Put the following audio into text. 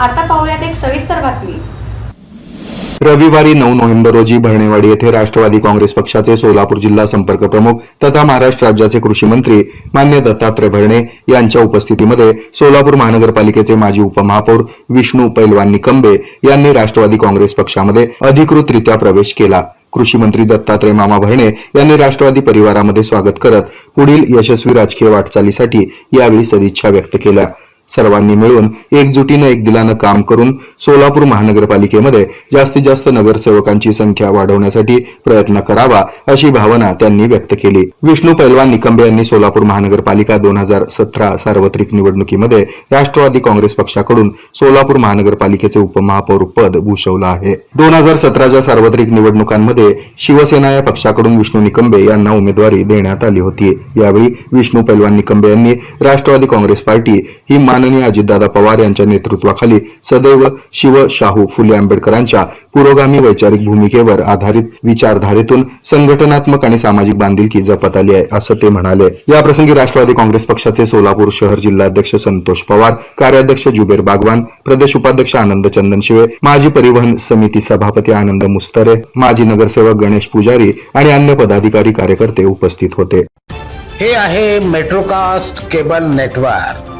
आता पाहूयात एक सविस्तर बातमी. रविवारी नऊ नोव्हेंबर रोजी भरणेवाडी येथे राष्ट्रवादी काँग्रेस पक्षाचे सोलापूर जिल्हा संपर्क प्रमुख तथा महाराष्ट्र राज्याचे कृषी मंत्री मान्य दत्तात्रय भरणे यांच्या उपस्थितीमध्ये सोलापूर महानगरपालिकेचे माजी उपमहापौर विष्णू पैलवान निकंबे यांनी राष्ट्रवादी काँग्रेस पक्षामध्ये अधिकृतरित्या प्रवेश केला. कृषी मंत्री दत्तात्रय मामा भरणे यांनी राष्ट्रवादी परिवारामध्ये स्वागत करत पुढील यशस्वी राजकीय वाटचालीसाठी यावेळी सदिच्छा व्यक्त केल्या. सर्वांनी मिळून एकजुटीनं एक दिलानं काम करून सोलापूर महानगरपालिकेमध्ये जास्तीत जास्त नगरसेवकांची संख्या वाढवण्यासाठी प्रयत्न करावा अशी भावना त्यांनी व्यक्त केली. विष्णू पैलवान निकंबे यांनी सोलापूर महानगरपालिका दोन हजार सतरा सार्वत्रिक निवडणुकीमध्ये राष्ट्रवादी काँग्रेस पक्षाकडून सोलापूर महानगरपालिकेचे उपमहापौर पद भूषवलं आहे. दोन हजार सतराच्या सार्वत्रिक निवडणुकांमध्ये शिवसेना या पक्षाकडून विष्णू निकंबे यांना उमेदवारी देण्यात आली होती. यावेळी विष्णू पैलवान निकंबे यांनी राष्ट्रवादी काँग्रेस पार्टी ही माननीय अजितदादा पवार यांच्या नेतृत्वाखाली सदैव शिव शाहू फुले आंबेडकरांच्या पुरोगामी वैचारिक भूमिकेवर आधारित विचारधारेतून संघटनात्मक आणि सामाजिक बांधिलकी जपत आली आहे असं ते म्हणाले. याप्रसंगी राष्ट्रवादी काँग्रेस पक्षाचे सोलापूर शहर जिल्हाध्यक्ष संतोष पवार कार्याध्यक्ष जुबेर बागवान प्रदेश उपाध्यक्ष आनंद चंदन शिवे माजी परिवहन समिती सभापती आनंद मुस्तरे माजी नगरसेवक गणेश पुजारी आणि अन्य पदाधिकारी कार्यकर्ते उपस्थित होते. हे आहे मेट्रोकास्ट केबल नेटवर्क.